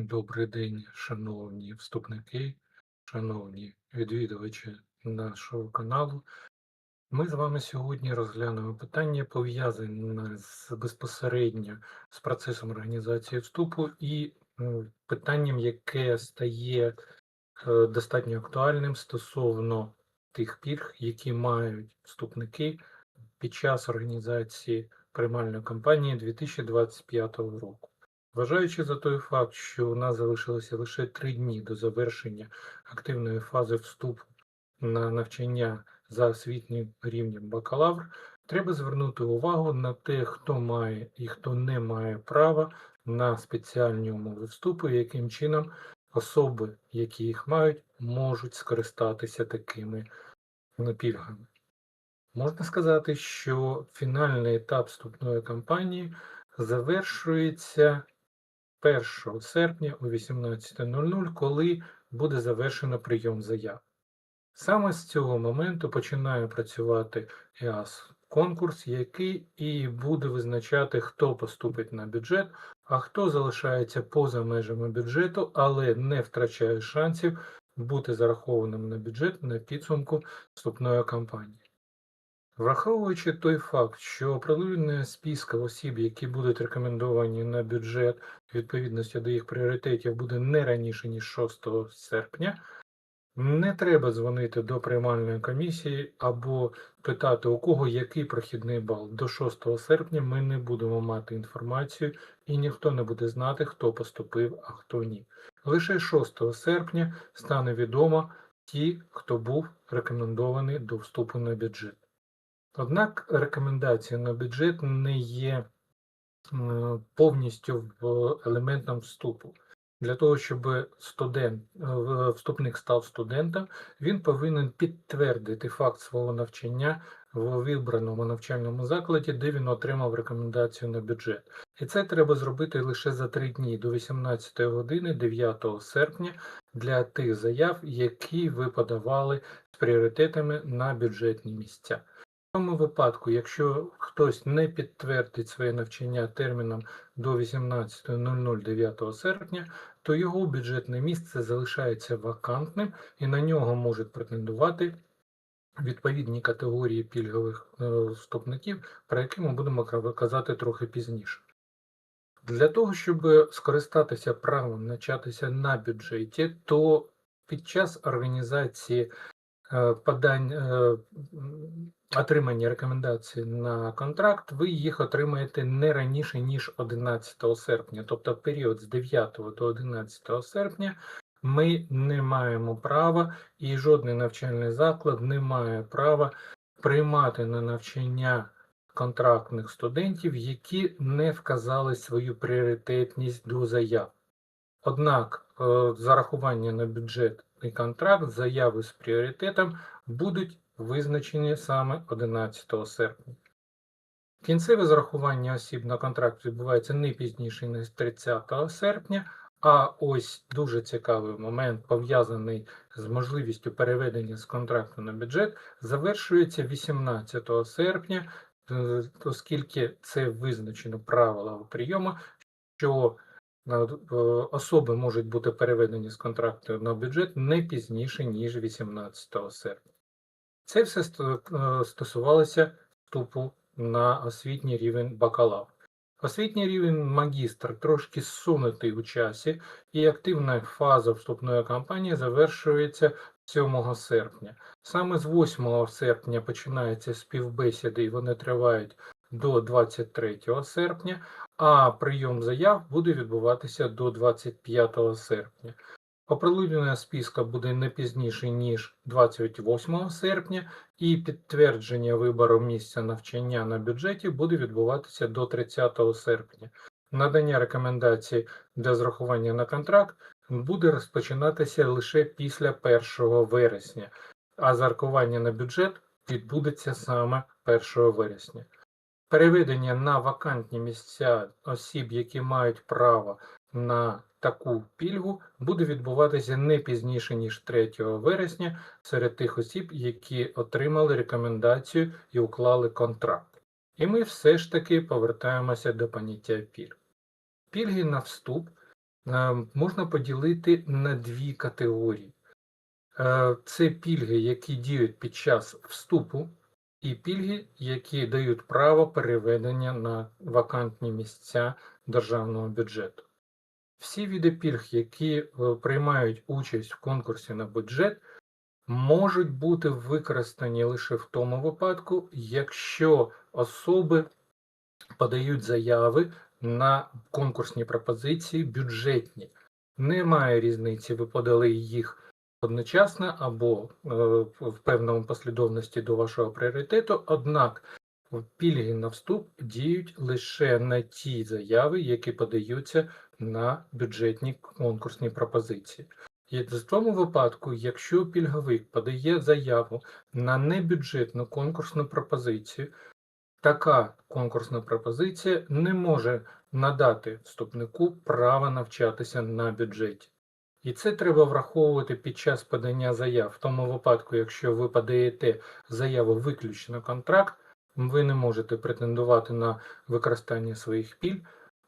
Добрий день, шановні вступники, шановні відвідувачі нашого каналу. Ми з вами сьогодні розглянемо питання, пов'язане з безпосередньо з процесом організації вступу і питанням, яке стає е, достатньо актуальним стосовно тих пільг, які мають вступники під час організації приймальної кампанії 2025 року. Вважаючи за той факт, що у нас залишилося лише три дні до завершення активної фази вступу на навчання за освітнім рівнем бакалавр, треба звернути увагу на те, хто має і хто не має права на спеціальні умови вступу, і яким чином особи, які їх мають, можуть скористатися такими ну, пільгами. Можна сказати, що фінальний етап вступної кампанії завершується 1 серпня о 18.00, коли буде завершено прийом заяв. Саме з цього моменту починає працювати ЕАС конкурс, який і буде визначати, хто поступить на бюджет, а хто залишається поза межами бюджету, але не втрачає шансів бути зарахованим на бюджет на підсумку вступної кампанії. Враховуючи той факт, що оприлюднення списка осіб, які будуть рекомендовані на бюджет відповідності до їх пріоритетів, буде не раніше ніж 6 серпня, не треба дзвонити до приймальної комісії або питати, у кого який прохідний бал. До 6 серпня ми не будемо мати інформацію і ніхто не буде знати, хто поступив, а хто ні. Лише 6 серпня стане відомо ті, хто був рекомендований до вступу на бюджет. Однак рекомендація на бюджет не є повністю елементом вступу. Для того, щоб студент, е, вступник став студентом, він повинен підтвердити факт свого навчання в вибраному навчальному закладі, де він отримав рекомендацію на бюджет. І це треба зробити лише за три дні до 18 години 9 серпня для тих заяв, які ви подавали з пріоритетами на бюджетні місця. Цьому випадку, якщо хтось не підтвердить своє навчання терміном до 18.00 9 серпня, то його бюджетне місце залишається вакантним і на нього можуть претендувати відповідні категорії пільгових е, вступників, про які ми будемо казати трохи пізніше. Для того, щоб скористатися правом навчатися на бюджеті, то під час організації подань е, отримання рекомендацій на контракт, ви їх отримаєте не раніше, ніж 11 серпня, тобто період з 9 до 11 серпня ми не маємо права і жодний навчальний заклад не має права приймати на навчання контрактних студентів, які не вказали свою пріоритетність до заяв. Однак е, зарахування на бюджетний контракт, заяви з пріоритетом будуть визначені саме 11 серпня. Кінцеве зарахування осіб на контракт відбувається не пізніше, ніж 30 серпня, а ось дуже цікавий момент, пов'язаний з можливістю переведення з контракту на бюджет, завершується 18 серпня, е, оскільки це визначено правилами прийому, що особи можуть бути переведені з контракту на бюджет не пізніше, ніж 18 серпня. Це все е, стосувалося вступу на освітній рівень бакалавр. Освітній рівень магістр трошки зсунутий у часі, і активна фаза вступної кампанії завершується 7 серпня. Саме з 8 серпня починаються співбесіди, і вони тривають до 23 серпня, а прийом заяв буде відбуватися до 25 серпня. Оприлюднення списка буде не пізніше, ніж 28 серпня, і підтвердження вибору місця навчання на бюджеті буде відбуватися до 30 серпня. Надання рекомендацій для зрахування на контракт буде розпочинатися лише після 1 вересня, а зарахування на бюджет відбудеться саме 1 вересня. Переведення на вакантні місця осіб, які мають право на таку пільгу, буде відбуватися не пізніше, ніж 3 вересня серед тих осіб, які отримали рекомендацію і уклали контракт. І ми все ж таки повертаємося до поняття пільг. Пільги на вступ е, можна поділити на дві категорії. Е, Це пільги, які діють під час вступу, і пільги, які дають право переведення на вакантні місця державного бюджету. Всі види пільг, які е, приймають участь в конкурсі на бюджет, можуть бути використані лише в тому випадку, якщо особи подають заяви на конкурсні пропозиції бюджетні. Немає різниці, ви подали їх одночасно або е, в певному послідовності до вашого пріоритету, однак пільги на вступ діють лише на ті заяви, які подаються на бюджетні конкурсні пропозиції. І в тому випадку, якщо пільговик подає заяву на небюджетну конкурсну пропозицію, така конкурсна пропозиція не може надати вступнику право навчатися на бюджеті. І це треба враховувати під час подання заяв. В тому випадку, якщо ви подаєте заяву виключно контракт, ви не можете претендувати на використання своїх пільг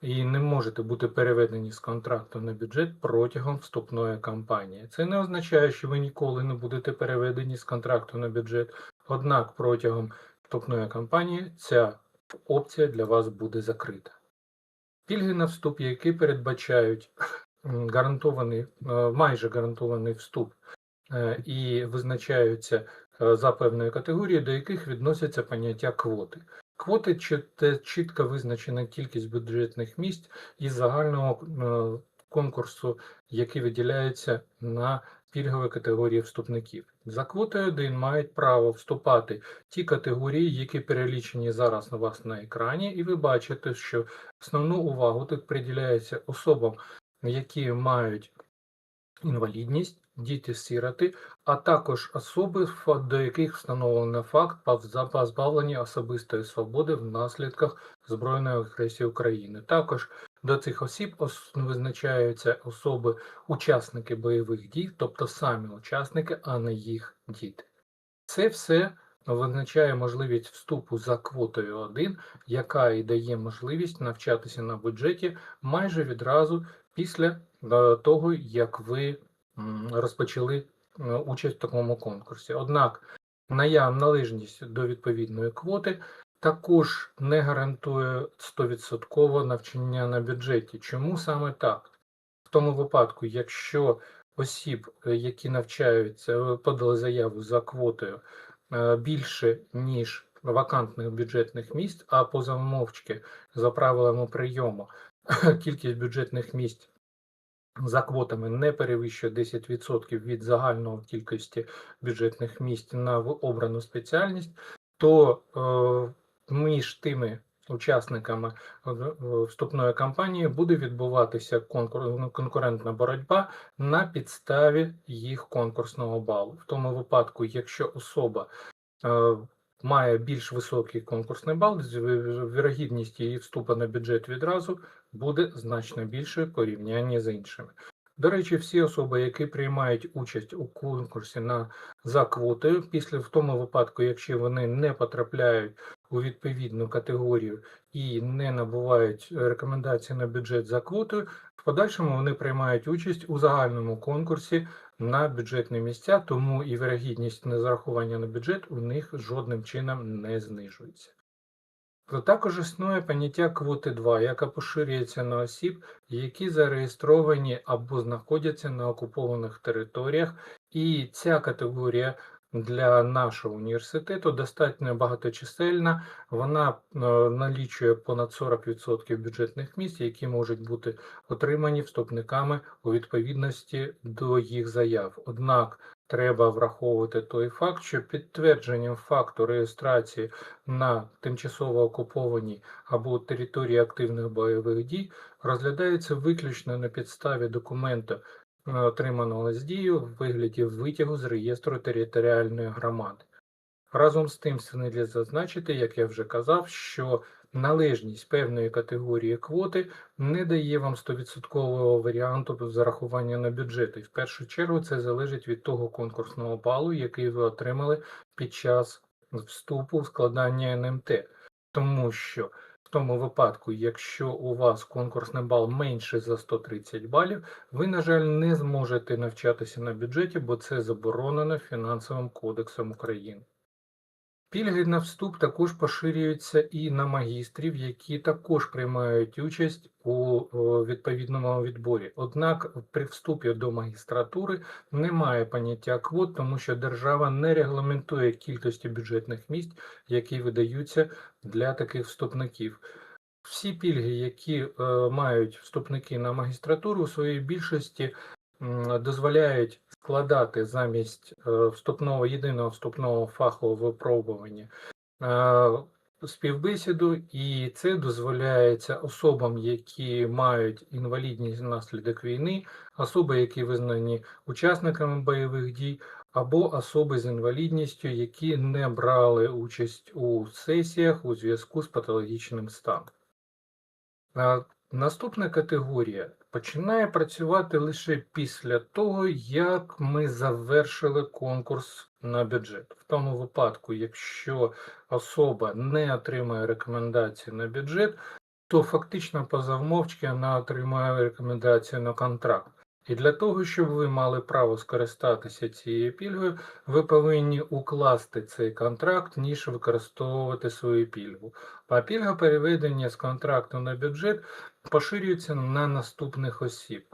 і не можете бути переведені з контракту на бюджет протягом вступної кампанії. Це не означає, що ви ніколи не будете переведені з контракту на бюджет, однак протягом вступної кампанії ця опція для вас буде закрита. Пільги на вступ, які передбачають гарантований, е, майже гарантований вступ е, і визначаються е, за певною категорією, до яких відносяться поняття квоти. Квоти це чітко визначена кількість бюджетних місць із загального конкурсу, який виділяється на пільгові категорії вступників. За квотою 1 мають право вступати ті категорії, які перелічені зараз у вас на екрані, і ви бачите, що основну увагу тут приділяється особам, які мають інвалідність, діти-сироти, а також особи, до яких встановлено факт позбавлення особистої свободи внаслідках збройної агресії України. Також до цих осіб визначаються особи учасники бойових дій, тобто самі учасники, а не їх діти. Це все визначає можливість вступу за квотою 1, яка і дає можливість навчатися на бюджеті майже відразу після е, того, як ви розпочали е, участь в такому конкурсі. Однак наявна належність до відповідної квоти також не гарантує 100% навчання на бюджеті. Чому саме так? В тому випадку, якщо осіб, е, які навчаються, подали заяву за квотою більше, ніж вакантних бюджетних місць, а поза мовчки за правилами прийому кількість бюджетних місць за квотами не перевищує 10% від загальної кількості бюджетних місць на обрану спеціальність, то е, між тими учасниками вступної кампанії буде відбуватися конкурентна боротьба на підставі їх конкурсного балу. В тому випадку, якщо особа е, має більш високий конкурсний бал, вірогідність її вступу на бюджет відразу буде значно більшою порівнянні з іншими. До речі, всі особи, які приймають участь у конкурсі на за квотою, після в тому випадку, якщо вони не потрапляють у відповідну категорію і не набувають рекомендації на бюджет за квотою, в подальшому вони приймають участь у загальному конкурсі на бюджетні місця, тому і вирогідність незарахування на бюджет у них жодним чином не знижується. Також існує поняття квоти 2, яка поширюється на осіб, які зареєстровані або знаходяться на окупованих територіях, і ця категорія для нашого університету достатньо багаточисельна, вона е, налічує понад 40% бюджетних місць, які можуть бути отримані вступниками у відповідності до їх заяв. Однак треба враховувати той факт, що підтвердженням факту реєстрації на тимчасово окупованій або території активних бойових дій розглядається виключно на підставі документу отриманого з дію в вигляді витягу з реєстру територіальної громади. Разом з тим слід зазначити, як я вже казав, що належність певної категорії квоти не дає вам 100% варіанту зарахування на бюджет. І в першу чергу це залежить від того конкурсного балу, який ви отримали під час вступу в складання НМТ. Тому що тому випадку, якщо у вас конкурсний бал менше за 130 балів, ви, на жаль, не зможете навчатися на бюджеті, бо це заборонено Фінансовим кодексом України. Пільги на вступ також поширюються і на магістрів, які також приймають участь у відповідному відборі. Однак при вступі до магістратури немає поняття квот, тому що держава не регламентує кількості бюджетних місць, які видаються для таких вступників. Всі пільги, які е, мають вступники на магістратуру, у своїй більшості дозволяють складати замість е, вступного єдиного вступного фахового випробування е, співбесіду, і це дозволяється особам, які мають інвалідність внаслідок війни, особи, які визнані учасниками бойових дій, або особи з інвалідністю, які не брали участь у сесіях у зв'язку з патологічним станом. Наступна категорія починає працювати лише після того, як ми завершили конкурс на бюджет. В тому випадку, якщо особа не отримає рекомендації на бюджет, то фактично по завмовчки вона отримає рекомендацію на контракт. І для того, щоб ви мали право скористатися цією пільгою, ви повинні укласти цей контракт, ніж використовувати свою пільгу. А пільга переведення з контракту на бюджет поширюється на наступних осіб.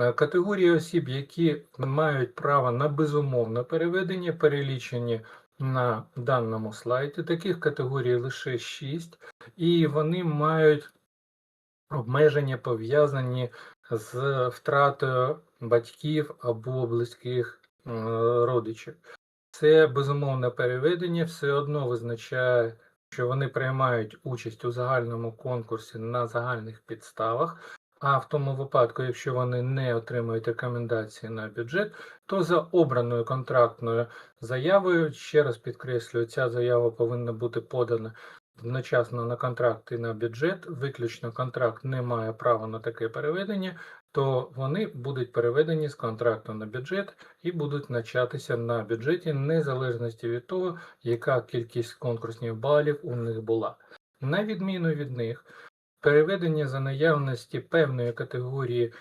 Е, Категорії осіб, які мають право на безумовне переведення, перелічені на даному слайді. Таких категорій лише 6, і вони мають обмеження пов'язані з втратою батьків або близьких е, родичів. Це безумовне переведення все одно визначає, що вони приймають участь у загальному конкурсі на загальних підставах. А в тому випадку, якщо вони не отримують рекомендації на бюджет, то за обраною контрактною заявою, ще раз підкреслюю, ця заява повинна бути подана одночасно на контракт і на бюджет, виключно контракт не має права на таке переведення, то вони будуть переведені з контракту на бюджет і будуть навчатися на бюджеті незалежності від того, яка кількість конкурсних балів у них була. На відміну від них, переведення за наявності певної категорії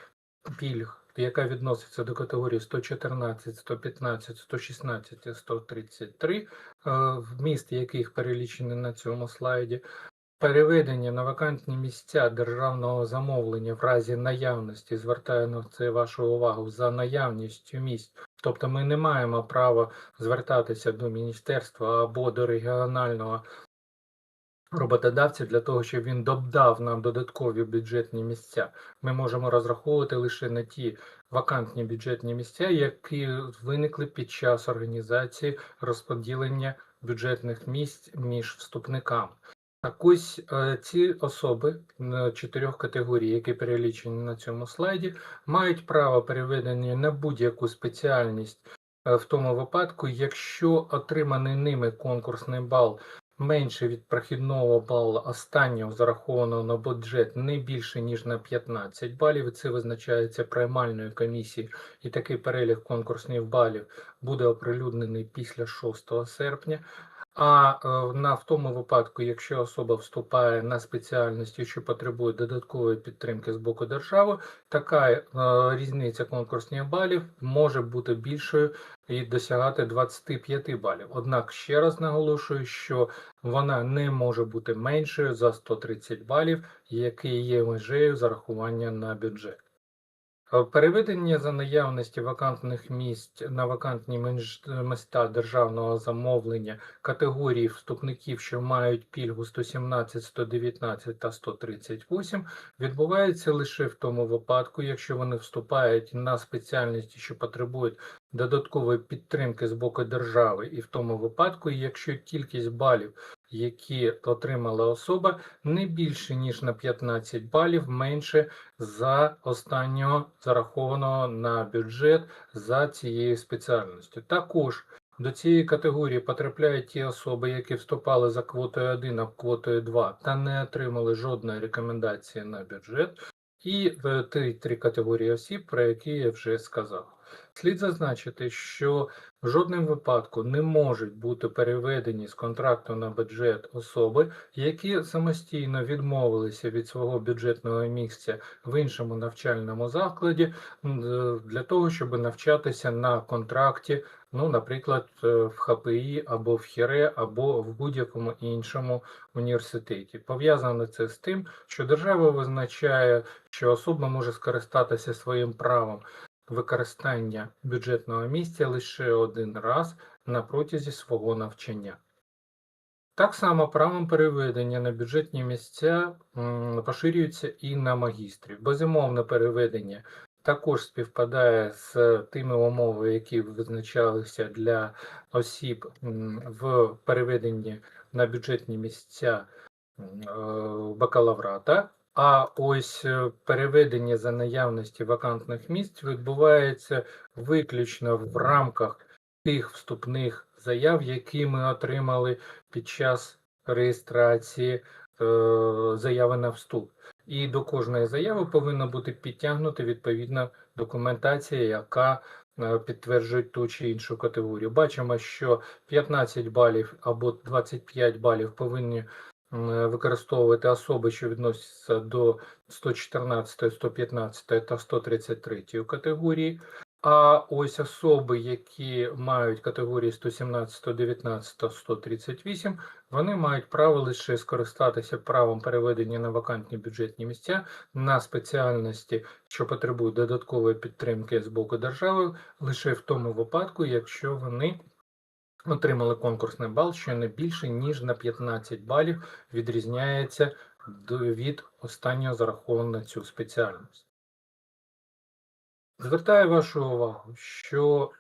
пільг, яка відноситься до категорії 114, 115, 116, 133, е, вміст яких перелічений на цьому слайді, переведення на вакантні місця державного замовлення в разі наявності, звертаю на це вашу увагу, за наявністю місць. Тобто ми не маємо права звертатися до міністерства або до регіонального роботодавця для того, щоб він додав нам додаткові бюджетні місця. Ми можемо розраховувати лише на ті вакантні бюджетні місця, які виникли під час організації розподілення бюджетних місць між вступниками. Так ось е, ці особи чотирьох категорій, які перелічені на цьому слайді, мають право переведення на будь-яку спеціальність е, в тому випадку, якщо отриманий ними конкурсний бал менше від прохідного балу останнього зарахованого на бюджет не більше ніж на 15 балів. Це визначається приймальною комісією, і такий перелік конкурсних балів буде оприлюднений після 6 серпня. А е, на в тому випадку, якщо особа вступає на спеціальності, що потребує додаткової підтримки з боку держави, така е, різниця конкурсних балів може бути більшою і досягати 25 балів. Однак ще раз наголошую, що вона не може бути меншою за 130 балів, який є межею зарахування на бюджет. Е, Переведення за наявності вакантних місць на вакантні менж- міста державного замовлення категорії вступників, що мають пільгу 117, 119 та 138, відбувається лише в тому випадку, якщо вони вступають на спеціальності, що потребують додаткової підтримки з боку держави, і в тому випадку, якщо кількість балів, які отримала особа, не більше ніж на 15 балів менше за останнього зарахованого на бюджет за цією спеціальністю. Також до цієї категорії потрапляють ті особи, які вступали за квотою 1 або квотою 2 та не отримали жодної рекомендації на бюджет, і ті три категорії осіб, про які я вже сказав. Слід зазначити, що в жодному випадку не можуть бути переведені з контракту на бюджет особи, які самостійно відмовилися від свого бюджетного місця в іншому навчальному закладі для того, щоб навчатися на контракті, ну, наприклад, е, в ХПІ або в ХІРЕ, або в будь-якому іншому університеті. Пов'язано це з тим, що держава визначає, що особа може скористатися своїм правом використання бюджетного місця лише один раз на протязі свого навчання. Так само правом переведення на бюджетні місця поширюється і на магістрів. Безумовне переведення також співпадає з тими умовами, які визначалися для осіб в переведенні на бюджетні місця е, бакалаврата. А ось е, переведення за наявності вакантних місць відбувається виключно в рамках тих вступних заяв, які ми отримали під час реєстрації е, заяви на вступ. І до кожної заяви повинна бути підтягнута відповідна документація, яка е, підтверджує ту чи іншу категорію. Бачимо, що 15 балів або 25 балів повинні використовувати особи, що відносяться до 114, 115 та 133 категорії. А ось особи, які мають категорії 117, 119, 138, вони мають право лише скористатися правом переведення на вакантні бюджетні місця на спеціальності, що потребують додаткової підтримки з боку держави, лише в тому випадку, якщо вони отримали конкурсний бал, що не більше ніж на 15 балів відрізняється від останнього зарахованого на цю спеціальність. Звертаю вашу увагу, що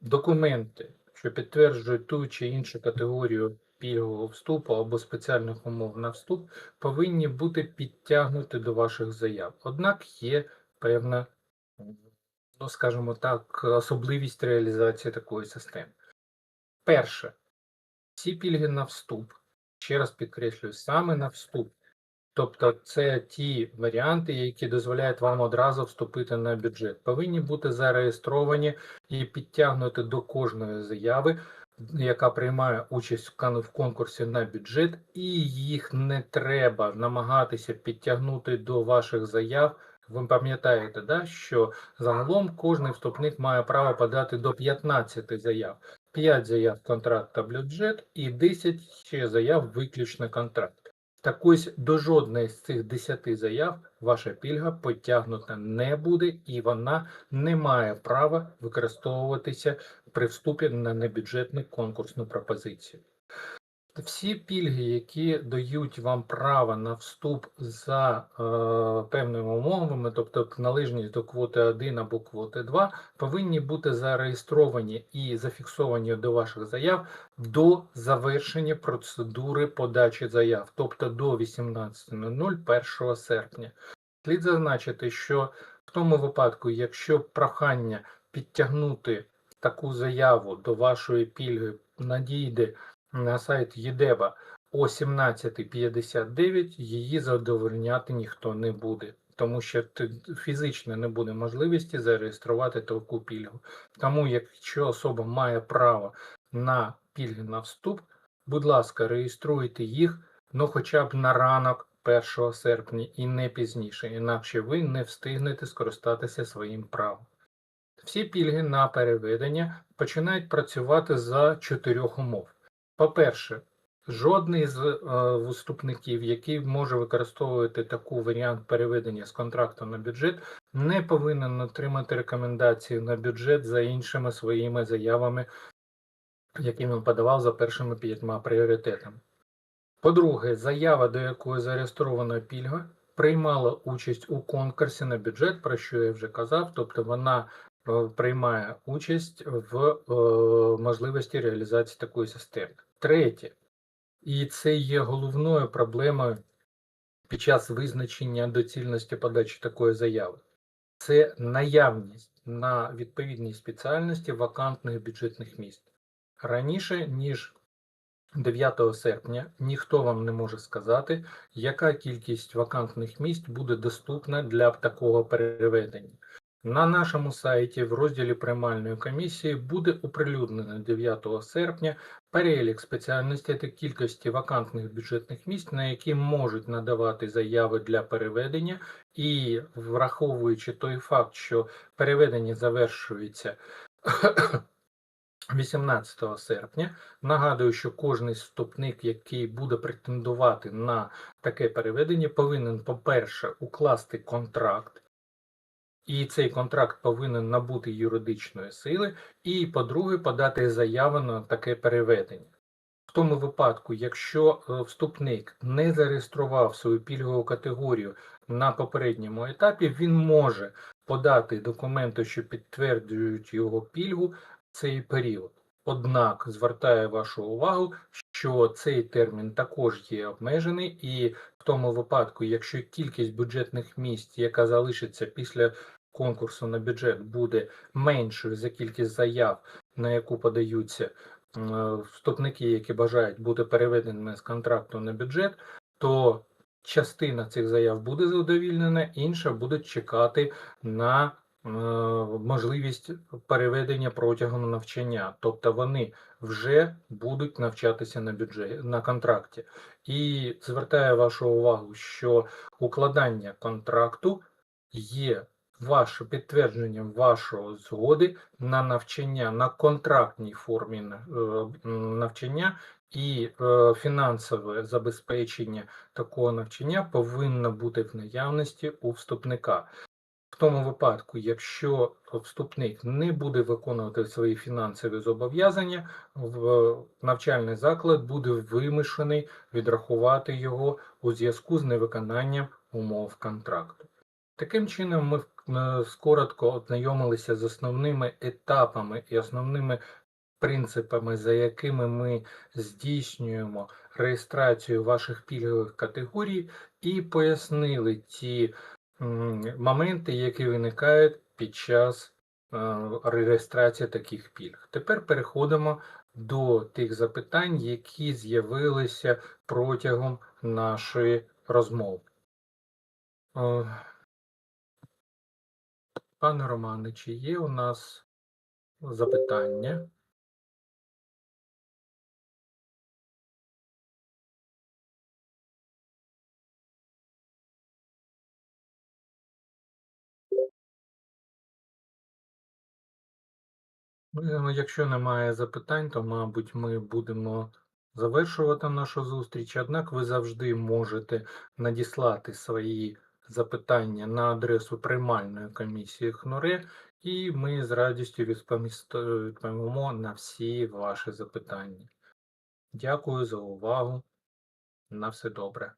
документи, що підтверджують ту чи іншу категорію пільгового вступу або спеціальних умов на вступ, повинні бути підтягнуті до ваших заяв. Однак є певна, ну скажімо так, особливість реалізації такої системи. Перше, всі пільги на вступ, ще раз підкреслюю, саме на вступ. Тобто це ті варіанти, які дозволяють вам одразу вступити на бюджет, повинні бути зареєстровані і підтягнути до кожної заяви, яка приймає участь в конкурсі на бюджет, і їх не треба намагатися підтягнути до ваших заяв. Ви пам'ятаєте, да, що загалом кожний вступник має право подати до 15 заяв. 5 заяв контракт та бюджет і 10 ще заяв виключно контракт. Так ось до жодної з цих 10 заяв ваша пільга потягнута не буде, і вона не має права використовуватися при вступі на небюджетну конкурсну пропозицію. Всі пільги, які дають вам право на вступ за е, певними умовами, тобто належність до квоти 1 або квоти 2, повинні бути зареєстровані і зафіксовані до ваших заяв до завершення процедури подачі заяв, тобто до 18.00 1 серпня. Слід зазначити, що в тому випадку, якщо прохання підтягнути таку заяву до вашої пільги надійде на сайт ЄДЕБА о 17.59, її задовольняти ніхто не буде, тому що фізично не буде можливості зареєструвати таку пільгу. Тому, якщо особа має право на пільги на вступ, будь ласка, реєструйте їх, ну хоча б на ранок 1 серпня і не пізніше, інакше ви не встигнете скористатися своїм правом. Всі пільги на переведення починають працювати за чотирьох умов. По-перше, жодний з е, вступників, який може використовувати таку варіант переведення з контракту на бюджет, не повинен отримати рекомендації на бюджет за іншими своїми заявами, які він подавав за першими п'ятьма пріоритетами. По-друге, заява, до якої зареєстрована пільга, приймала участь у конкурсі на бюджет, про що я вже казав, тобто вона приймає участь в е, можливості реалізації такої системи. Третє, і це є головною проблемою під час визначення доцільності подачі такої заяви. Це наявність на відповідній спеціальності вакантних бюджетних місць. Раніше, ніж 9 серпня, ніхто вам не може сказати, яка кількість вакантних місць буде доступна для такого переведення. На нашому сайті в розділі приймальної комісії буде оприлюднено 9 серпня перелік спеціальностей та кількості вакантних бюджетних місць, на які можуть надавати заяви для переведення, і враховуючи той факт, що переведення завершується 18 серпня. Нагадую, що кожний вступник, який буде претендувати на таке переведення, повинен, по-перше, укласти контракт, і цей контракт повинен набути юридичної сили, і, по-друге, подати заяву на таке переведення. В тому випадку, якщо е, вступник не зареєстрував свою пільгову категорію на попередньому етапі, він може подати документи, що підтверджують його пільгу в цей період. Однак звертаю вашу увагу, що цей термін також є обмежений, і в тому випадку, якщо кількість бюджетних місць, яка залишиться після конкурсу на бюджет, буде меншою за кількість заяв, на яку подаються е, вступники, які бажають бути переведеними з контракту на бюджет, то частина цих заяв буде задовільнена, інша буде чекати на можливість переведення протягом навчання, тобто вони вже будуть навчатися на бюджет на контракті. І звертаю вашу увагу, що укладання контракту є ваше підтвердження вашої згоди на навчання на контрактній формі е, навчання і е, фінансове забезпечення такого навчання повинно бути в наявності у вступника. В тому випадку, якщо вступник не буде виконувати свої фінансові зобов'язання, навчальний заклад буде вимушений відрахувати його у зв'язку з невиконанням умов контракту. Таким чином, ми е, коротко ознайомилися з основними етапами і основними принципами, за якими ми здійснюємо реєстрацію ваших пільгових категорій, і пояснили ті моменти, які виникають під час е, реєстрації таких пільг. Тепер переходимо до тих запитань, які з'явилися протягом нашої розмови. Е, Пане Романе, чи є у нас запитання? Якщо немає запитань, то, мабуть, ми будемо завершувати нашу зустріч. Однак ви завжди можете надіслати свої запитання на адресу приймальної комісії ХНУРЕ, і ми з радістю відповімо на всі ваші запитання. Дякую за увагу. На все добре.